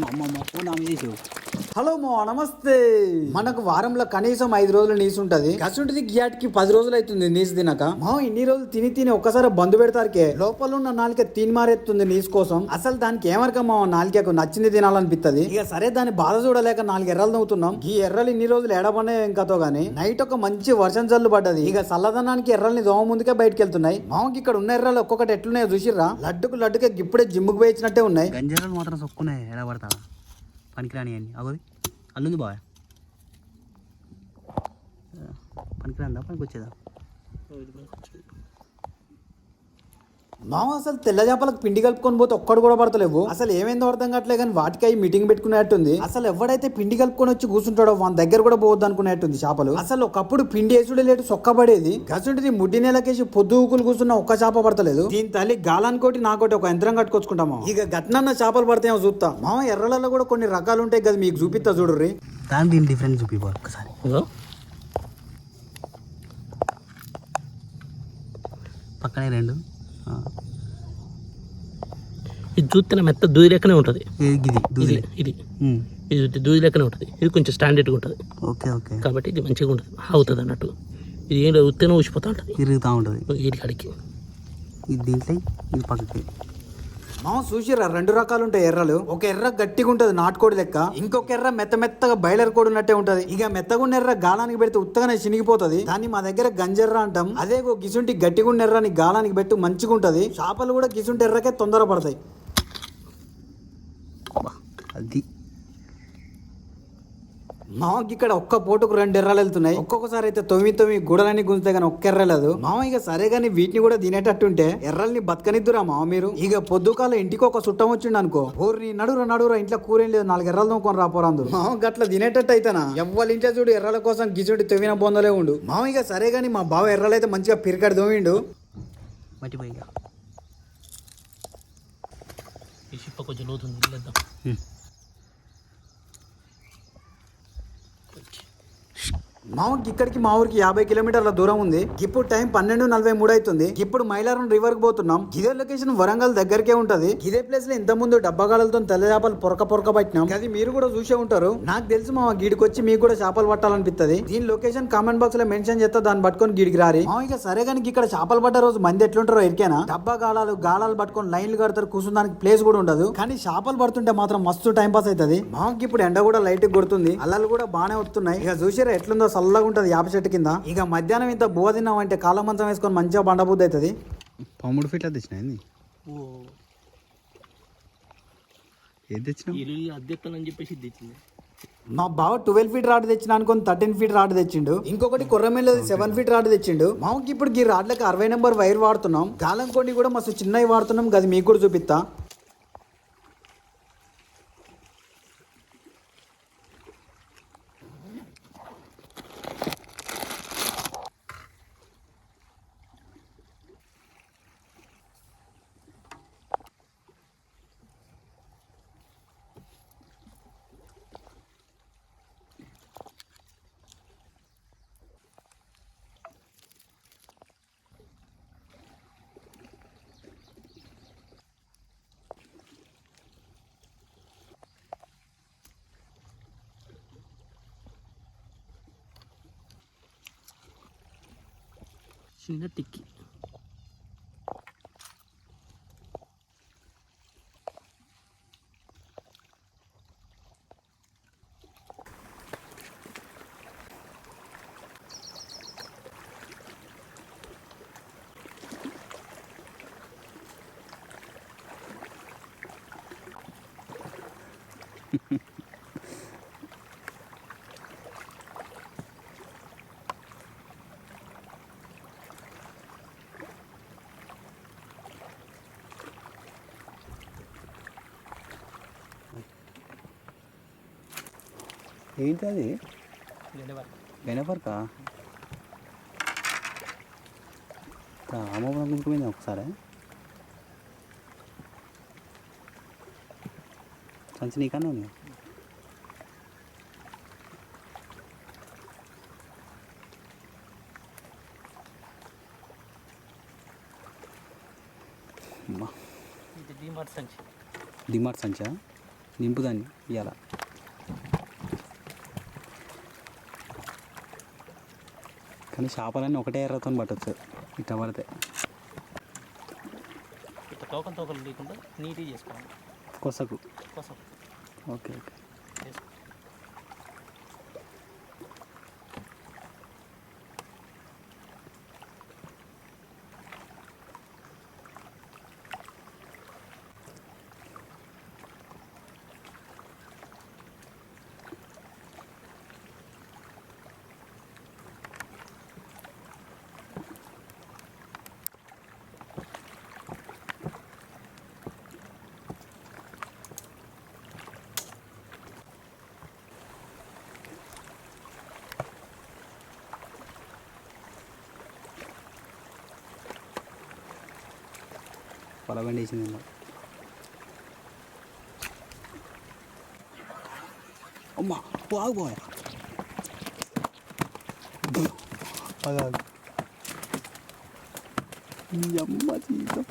Mau 湖南米酒 hello మా నమస్తే. మనకు వారంలో కనీసం ఐదు రోజులు నీసు ఉంటది. కసుంటిది గియాటికి పది రోజులు అవుతుంది నీసు తినక. మా ఇన్ని రోజులు తిని తిని ఒక్కసారి బంధు పెడతారికే. లోపల ఉన్న నాలుక తిని మారేస్తుంది నీసు కోసం. అసలు దానికి ఏమరక మా నాలుకకు నచ్చింది తినాలనిపిస్తుంది ఇక సరే దాని బాధ చూడలేక నాలుగు ఎర్రలు నవ్వుతున్నాం. ఈ ఎర్రలు ఇన్ని రోజులు ఎడబన్నాయి ఇంకతో గానీ. నైట్ ఒక మంచి వర్షం జల్లు పడ్డది. ఇక చల్లదనానికి ఎర్రల్ని దోమ ముందుకే బయటకు వెళ్తున్నాయి మామకి ఇక్కడ ఉన్న ఎర్రలు ఒక్కొక్కటి ఎట్లున్నాయో చూసిర్రా? లడ్డుకు లడ్డుకే ఇప్పుడే జిమ్ముకు పోయించినట్టే ఉన్నాయి. గంజరాలు మాత్రం సొక్కున్నాయి. ఎలా పడతా పనికిరాని అని అగోది అల్లుంది బాగా పనికిరాందా పనికి వచ్చేదా మామ అసలు తెల్ల చేపలకు పిండి కలుపుకొని పోతే ఒక్కడు కూడా పడతలేవు. అసలు ఏమైందో అర్థం కావట్లే కానీ వాటికై మీటింగ్ పెట్టుకునేట్టుంది అసలు ఎవడైతే పిండి కలుపుకొని వచ్చి కూర్చుంటాడో వాని దగ్గర కూడా పోవద్దు అనుకునేట్టుంది చేపలు. అసలు ఒకప్పుడు పిండి వేసుడే లేటు సొక్కబడేది. గసుంటిది ముడ్డి నెలకేసి పొద్దు ఊకులు కూర్చున్న ఒక్క చేప పడతలేదు. దీని తల్లి గాలానికోటి నాకోటి ఒక యంత్రం కట్టుకొచ్చుకుంటామా ఇక గట్నన్న చేపలు పడతాయేమో చూస్తా. మామ ఎర్రలలో కూడా కొన్ని రకాలు ఉంటాయి కదా మీకు చూపిస్తా చూడుర్రి. దాని దీని డిఫరెన్స్ చూపివ్వాలి ఒక్కసారి. పక్కనే రెండు. ఇది చూస్తే మెత్త దూది లెక్కనే ఉంటుంది. ఇది ఇది. దూది ఇది దూది లెక్కనే ఉంటుంది. ఇది కొంచెం స్టాండర్డ్గా ఉంటుంది. Okay okay. కాబట్టి ఇది మంచిగా ఉంటుంది. అవుతుంది అన్నట్టు. ఇది ఏం ఉత్తేనే ఊసిపోతూ ఉంటుంది. తిరుగుతూ ఉంటుంది. కాడికి. ఇది దీంట్లో ఇది పక్కకి. మామ చూసిరా రెండు రకాలు ఉంటాయి ఎర్రలు. ఒక ఎర్ర గట్టిగా ఉంటది నాటుకోడి లెక్క. ఇంకొక ఎర్ర మెత్త మెత్తగా బయలర్ కోడి ఉన్నట్టే ఉంటది. ఇక మెత్తగా ఎర్ర గాలానికి పెడితే ఉత్తగానే చినిగిపోతుంది. దాన్ని మా దగ్గర గంజెర్ర అంటాం. అదే ఒక గిసుంటి గట్టిగున్న ఎర్రని గాలానికి పెట్టి మంచిగా ఉంటది చేపలు కూడా గిసుంటి ఎర్రకే తొందర పడతాయి అది మామకి ఇక్కడ ఒక్క పూటకు రెండు ఎర్రలు వెళ్తున్నాయి. ఒక్కొక్కసారి అయితే తొమ్మిది తొమ్మిది గూడలన్నీ గుంజుతాయి కానీ ఒక్క ఎర్ర లేదు. మామ ఇక సరే కానీ వీటిని కూడా తినేటట్టుంటే ఎర్రల్ని బతకనిద్దురా మామ మీరు? ఇక పొద్దుకాల ఇంటికి ఒక చుట్టం వచ్చిండు అనుకో. ఊరిని నడురా నడురా ఇంట్లో కూర లేదు. నాలుగు ఎర్రలు నూకొని రాపోరాందు మామ గట్ల తినేటట్టు అయితేనా? ఎవ్వరి ఇంట్లో చూడు ఎర్రల కోసం గిజుడి తొవ్విన బొందలే ఉండు. మామ ఇక సరే కానీ మా బావ ఎర్రలైతే మంచిగా పిరికాడు. ఈ చిప్ప కొంచెం లోతుంది వెళ్ళేద్దాం ఇక్కడికి మా ఊరికి యాభై కిలోమీటర్ల దూరం ఉంది. ఇప్పుడు టైం పన్నెండు నలభై మూడు అవుతుంది. ఇప్పుడు మైలారం రివర్కు పోతున్నాం. ఇదే లొకేషన్ వరంగల్ దగ్గరకే ఉంటది. ఇదే ప్లేస్లో ఇంత ముందు డబ్బగాలతో తెల్ల చేపలు పొరక పొరక పట్టినాం. అది మీరు కూడా చూసే ఉంటారు. నాకు తెలుసు మా గీడికి వచ్చి మీకు కూడా చేపలు పట్టాలనిపిస్తుంది దీని లొకేషన్ కామెంట్ బాక్స్లో మెన్షన్ చేస్తా దాన్ని పట్టుకొని గీడికి రారి. ఇక సరే కానీ ఇక్కడ చేపలు పట్టే రోజు మంది ఎట్లుంటారో ఎరికేనా? డబ్బా గాలాలు గాలాలు పట్టుకొని లైన్లు కడతారు కూర్చుందానికి ప్లేస్ కూడా ఉండదు. కానీ చేపలు పడుతుంటే మాత్రం మస్తు టైం పాస్ అవుతుంది. మాకు ఇప్పుడు ఎండ కూడా లైట్ కొడుతుంది. అల్లలు కూడా బాగానే వస్తున్నాయి. ఇక చూసారా ఎట్లుందో చల్లగా ఉంటది యాప చెట్టు కింద. ఇక మధ్యాహ్నం ఇంత బువ తిన్నామంటే కాలం మంచం వేసుకొని మంచిగా బండబుద్ధి అవుతుంది. పదమూడు ఫీట్లు తెచ్చినా ఏంది? ఏది అద్దెత్తానని చెప్పేసి తెచ్చింది. మా బావ ట్వెల్వ్ ఫీట్ రాడ్ తెచ్చిన అనుకొని థర్టీన్ ఫీట్ రాడ్ తెచ్చిండు. ఇంకొకటి కొర్రమేలది సెవెన్ ఫీట్ రాడ్ తెచ్చిండు. మాకు ఇప్పుడు ఈ రాడ్లకి అరవై నెంబర్ వైర్ వాడుతున్నాం. గాలం కొన్ని కూడా మస్తు చిన్నవి వాడుతున్నాం. అది మీకు కూడా చూపిస్తా. ഇങ്ങനെ ఏంటి అది వెనపరకా రామపురం ఇంటికి ఒకసారి? సంచి నీకన్నా ఉంది? డిమార్ట్ సంచి. డిమార్ట్ సంచా? నింపుదాన్ని ఇవాళ కానీ చేపలన్నీ ఒకటే ఎర్రతో పట్టచ్చు. ఇట్లా పడితే తోకలు తోకలు లేకుండా నీట్గా చేసుకోవాలి. కొసకు. కోసం ఓకే ఓకే. పొలబండి వేసింది అమ్మా జీవితం.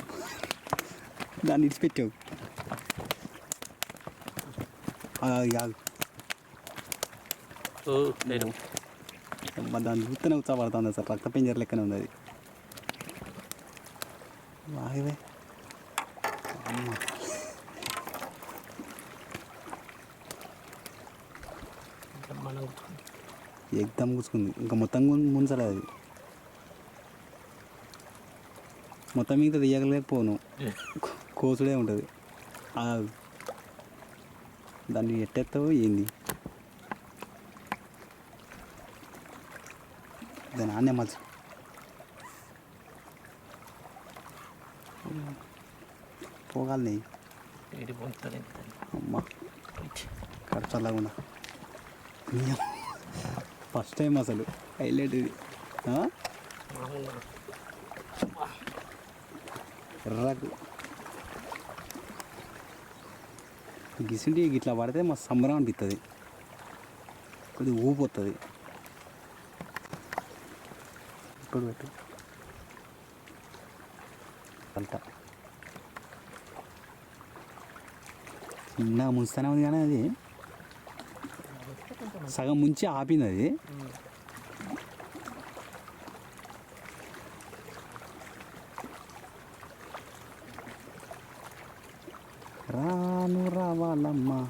దాన్ని ఇడిచిపెట్టావు లేదు అమ్మ దాన్ని చూస్తేనే ఉత్సాహపడుతుంది అసలు రక్త పింజర లెక్కనే ఉంది అది ఆగివే అమ్మ. ఎగ్దమ్ కూసుకుంది. ఇంకా మొత్తం ముంచలేదు అది. మొత్తం మీద తీయగలేకపోను కోసుడే ఉంటుంది. దాన్ని ఎట్టెత్తావో ఏంది? దాని మలుచు. పోగాలి పొందుతుంది అమ్మ. కడచల్లకుండా ఫస్ట్ టైం అసలు. హైలైట్ ఇది. ఎర్రకు. గిసింటి ఇట్లా పడితే మా సంబరం అనిపిస్తుంది కొద్దిగా ఊపు వస్తుంది ఇప్పుడు పెట్టు. అంట చిన్నగా ముంచుతానే ఉంది కానీ అది సగం ముంచి ఆపింది అది రాను రావాలమ్మా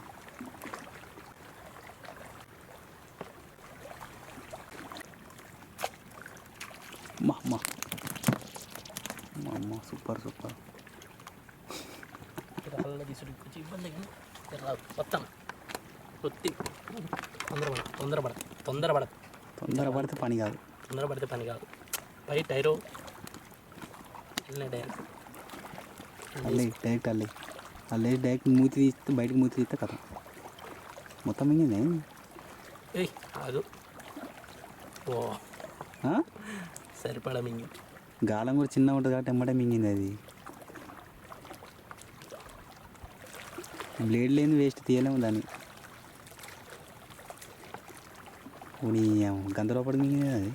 మా అమ్మ మా అమ్మ సూపర్ సూపర్ తీసుడు కొంచెం ఇబ్బంది రాదు మొత్తం ఒత్తి తొందరపడ తొందరపడ తొందరపడ. తొందర పడితే పని కాదు. తొందరపడితే పని కాదు. పై టైరు. వెళ్ళిన టైర్. అల్లే డైరెక్ట్ అల్లే అల్లే డైరెక్ట్ మూతి తీస్తే బయటకు మూతి తీస్తే కదా మొత్తం మింగింది? ఏయ్ ఆగు ఓ? సరిపడ మింగి గాలం కూడా చిన్నగా ఉంటుంది కాబట్టి ఎమ్మటే మింగింది అది. బ్లేడ్ లేని వేస్ట్ తీయలేము దాన్ని. నీ గంత మింగింది అది.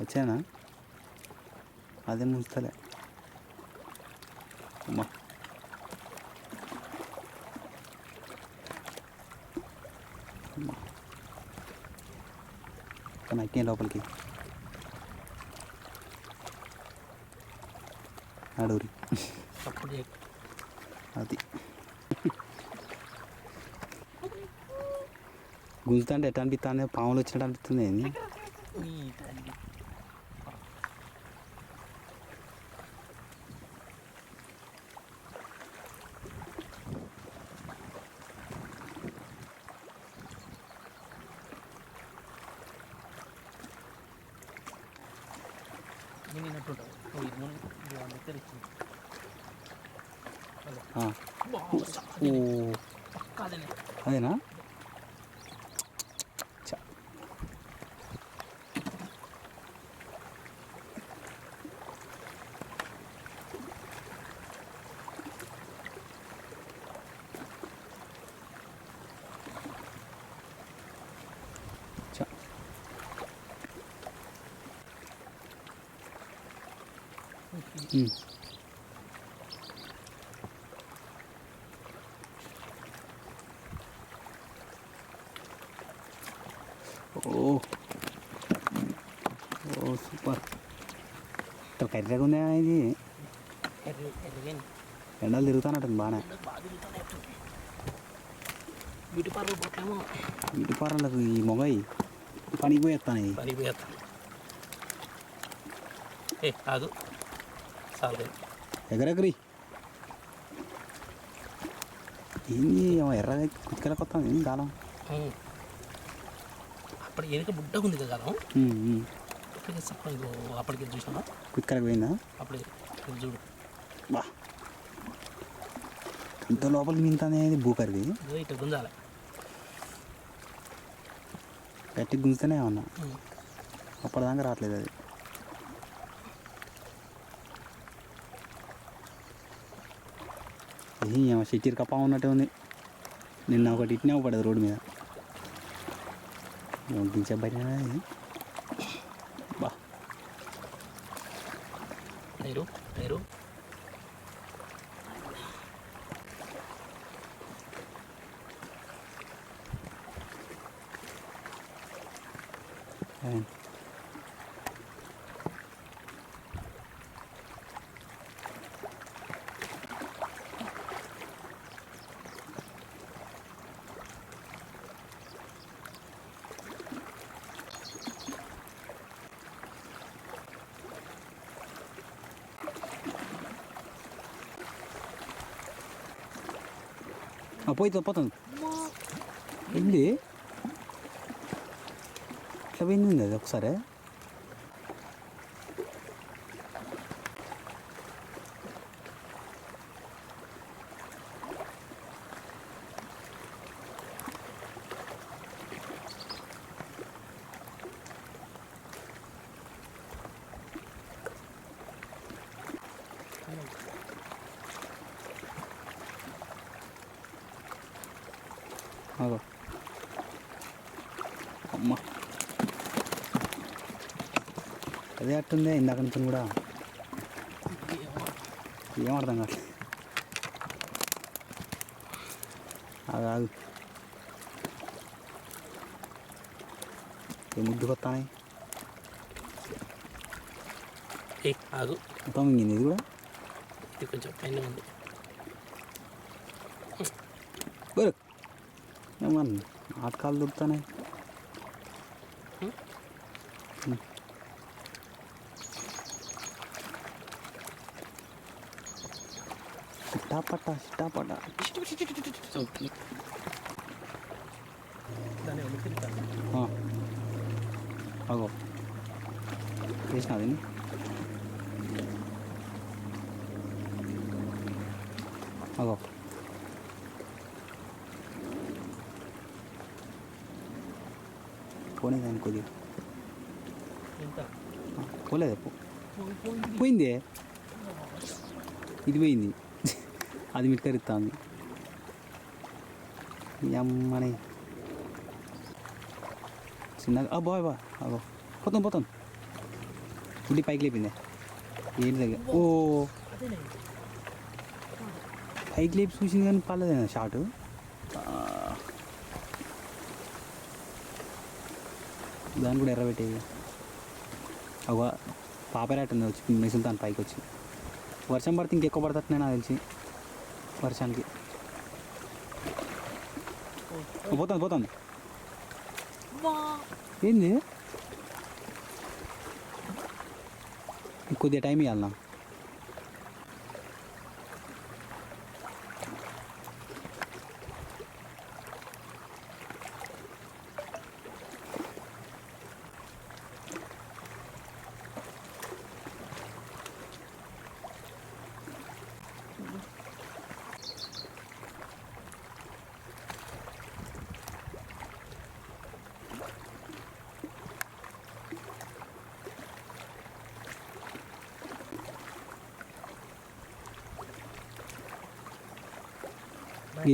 వచ్చానా? అదే ముంచుతలే. అమ్మా. అమ్మా లోపలికి. అడూరి అప్పుడు అది. గుంజుతుంటే ఎట్లా అనిపిస్తుంది పాములు వచ్చినట్టు అనిపిస్తుంది ఏంది? ఓ. సూపర్. కర్రీగా ఉందా ఇది? ఎండలు తిరుగుతానట బాగా వీటిపార్లకు ఈ మొగయి పనికి పోయేస్తాను ఇది. పనికి పోయేస్తాను ఏ కాదు ఎగరెగరి. ఏంది ఏమో ఎర్రగా కుతికెళ్ళకి వస్తుంది ఏం కాలం ఉమ్. అప్పటి వెనుక బుడ్డగా ఉంది కదా కాలం. అప్పటికి చూసినా కుతికెళ్ళకి పోయిందా? ఇది చూడు. బా. ఇంత లోపల మింతనేది బూకరిది ఇదో ఇట్లా గుంజాలి. గట్టిగా గుంజుతూనే ఉన్నా ఉమ్. అప్పటిదాకా రావట్లేదు అది. ఏమో షెట్టీర్ కప్ప ఉన్నట్టే ఉంది. నిన్న ఒకటి ఇట్నే పడదు రోడ్డు మీద. దించే బా టైరు టైరు ఏం. ఆ, పోతుంది పోతుంది ఏంది ఇట్లా పోయింది అది ఒకసారి అగో అమ్మ. అదే అట్టుందే ఇందాక నుంచి కూడా. ఏం అర్థం కావట్లేదు అది ఆగు ఏ ముద్దు కొత్తానే? ఏ ఆగు. మొత్తం ఇది కూడా? ఇది కొంచెం పైన ఉంది. मन हातकाल दुखता नाही। शिटापटा शिटापटा हाँ। अगो तेच ఇది పోయింది. అది మిట్కరిస్తుంది అమ్మని చిన్నగా ఆ బాయ్ బా అగో. పోతాం పోతాం. పుట్టి పైకి లేపిందే. ఏంటి దగ్గర. ఓ. పైకి లేపి చూసింది కానీ పర్లేదేనా షార్ట్ దాన్ని కూడా ఎర్రబెట్టేది ఒక పాపరాట ఉంది వచ్చి మిసులుతాను పైకి వచ్చింది వర్షం పడితే ఇంకెక్కువ పడుతుంది నాకు తెలిసి. వర్షానికి. పోతుంది పోతుంది. ఏంది? కొద్దిగా టైం ఇవ్వాలన్నా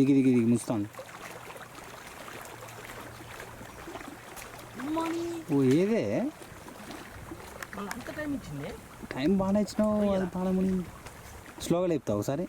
గిది గిది గిది ముస్తాను ఓ ఏదే టైం బాగానే ఇచ్చినావు అది బాగా ముని స్లోగా లేపుతావు ఒకసారి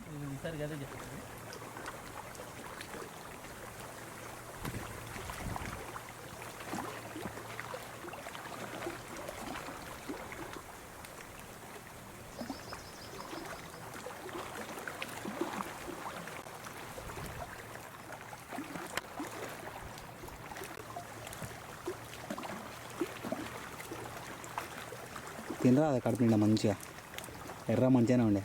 తినరా? అది కడుపు నిండా మంచిగా. ఎర్ర మంచిగానే ఉండే.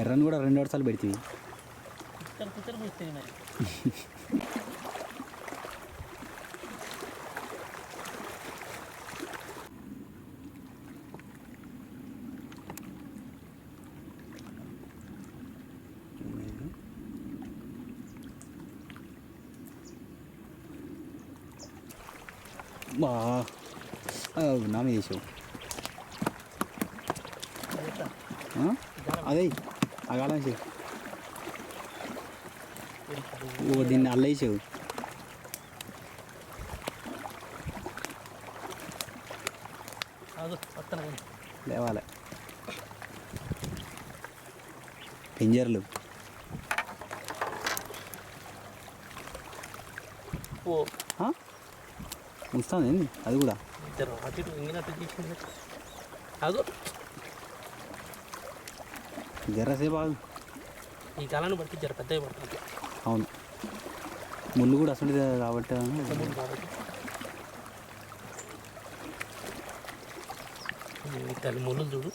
ఎర్రని కూడా రెండు వరుసలు పెడితే కుక్కర్ కుక్కర్ పోస్తుంది మరి బా ఆ, నా మీద వేసావు ఎట్లా? ఆ? అదే అగాలం చేయి ఓ దీన్ని అల్లేసావు లేవాలి. పింజర్లు. ఓ. ఏంది? అది కూడా. ఇద్దరు అటు ఇటు ఇంగినట్టు తీసింది ఆగు జర్రసేపు ఆగు. ఈ కాలాన్ని బట్టి జర పెద్దగా పడుతుంది. అవును. ముళ్ళు కూడా అసలు కాబట్టి తల్లి ముళ్ళు చూడు.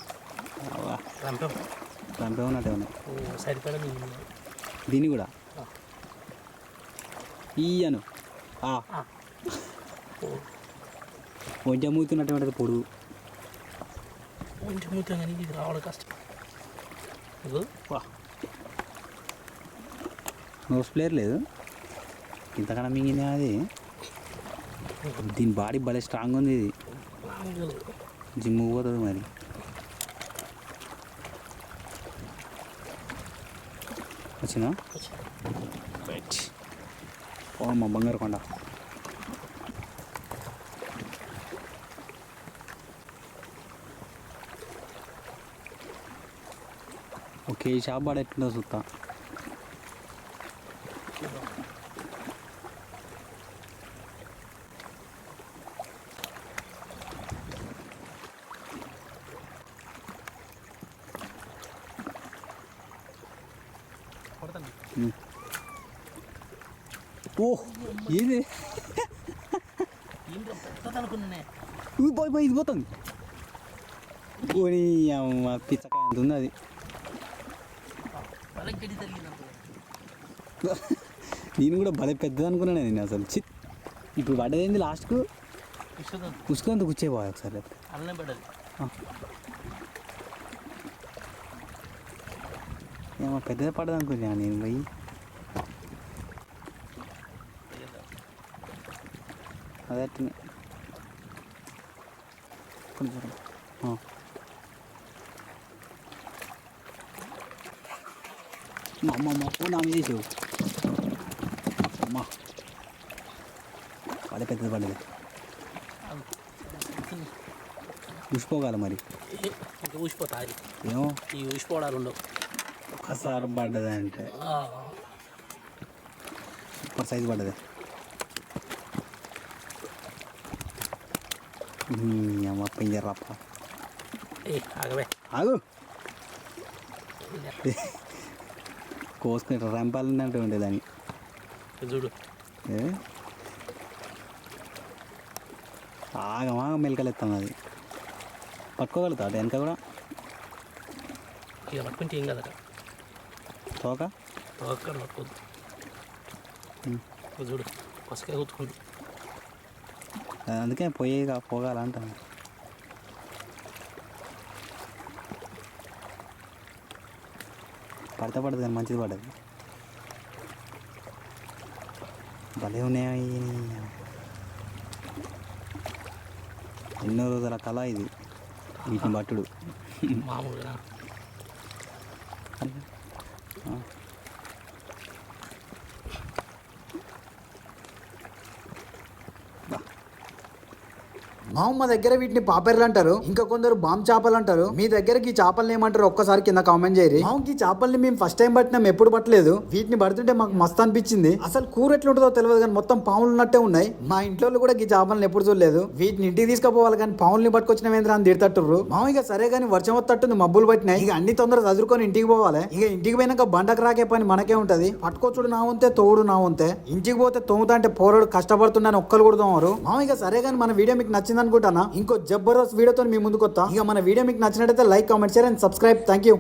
రంపం. చంపే ఉన్నట్టే ఉన్నాయి సరిపడా నేను దీన్ని కూడా. ఈయను? ఉంటుంది పొడుగు కొంచెం మూతం కానీ ఇది రావడం కష్టం వా. నోస్ ప్లేయర్ లేదు. ఇంతకన్నా మింగింది అది. దీని బాడీ భలే స్ట్రాంగ్ ఉంది ఇది. జిమ్ పోతుంది మరి. వచ్చినా మా బంగారు కొండ. ఓకే ఈ షాప్ బాడ ఎట్లుందో చూస్తా కొడతాను ఓ ఏది ఏం పెద్దది అనుకున్నానే ఇది పోయి పోయి ఇది పోతుంది పోనీ అమ్మ పిచ్చకాయ ఎంత ఉంది అది వాళ్ళకి గడి తగిలింది అనుకో నేను కూడా భలే పెద్దది అనుకున్నాను నేను అసలు. చి ఇప్పుడు పడ్డదేంది లాస్ట్కు ఉసుకంత కూర్చేపోవాలి ఒకసారి. అల్లనే పడ్డది. ఏమో పెద్దది పడ్డది అనుకున్నాను నేను పోయి. అదే కొంచెం ఆ. మా అమ్మ అమ్మ ఓ నా మీద వేసావు అమ్మా పడే పెద్దది పడ్డది ఉసిపోగాలి మరి ఊసిపోతా ఏమో ఈ ఊసిపోవడాలు ఉండవు ఒక్కసారి పడ్డది అంటే సూపర్ సైజ్ పడ్డది అమ్మ పింజరప్ప ఏ ఆగవే ఆగు కోసుకుని రంపాలంటే ఉండేదాన్ని చూడు? ఆగమాగ మెలకలెత్తాం అది. పట్టుకోగలుగుతా అటు వెనక కూడా? ఇక పట్టుకుంటే ఏం కదట. తోక? ఒక్కడ పట్టుకోద్దు చూడు పసకే కూర్చుకుంది అందుకే పోయి పోగాలంటాను పడితే పడదు కానీ మంచిది పడదు. భలే ఉన్నాయి ఎన్నో రోజుల కళ ఇది. వీటిని పట్టుడు. మామూలుగా. మా మా దగ్గర వీటిని పాపెర్లు అంటారు ఇంకా కొందరు బామ్ చేపలు అంటారు మీ దగ్గరకి ఈ చేపల్ని ఏమంటారు? ఒక్కసారి కింద కామెంట్ చేయరు మామకి ఈ చేపల్ని మేము ఫస్ట్ టైం పట్టినాం ఎప్పుడు పట్టలేదు. వీటిని పడుతుంటే మాకు మస్తు అనిపించింది. అసలు కూర ఎట్లుంటుందో తెలియదు కానీ మొత్తం పావులు ఉన్నట్టే ఉన్నాయి. మా ఇంట్లో వాళ్ళు కూడా ఈ చేపలను ఎప్పుడు చూడలేదు. వీటిని ఇంటికి తీసుకుపోవాలి కానీ పాముల్ని పట్టుకొచ్చిన వేంద్ర అని తిడతట్టుర్రు. మామ ఇక సరే కానీ వర్షం వస్తట్టుంది మబ్బులు పట్టినాయి. ఇక అన్ని తొందర చదువుకొని ఇంటికి పోవాలి. ఇక ఇంటికి పోయినాక బండకు రాకే పని మనకే ఉంటది. పట్టుకొచ్చుడు నా ఉంతే తోడు నా ఉంటే ఇంటికి పోతే తోముతా అంటే పోరడు కష్టపడుతున్నాను ఒక్కరు కూడా తోమరు. మామ ఇక సరే కానీ మన వీడియో మీకు నచ్చిందని అనుకుంటానా? ఇంకో జబర్దస్త్ వీడియోతో మీ ముందుకు వస్తా ఇక మన వీడియో మీకు నచ్చినట్టయితే like comment share and subscribe. Thank you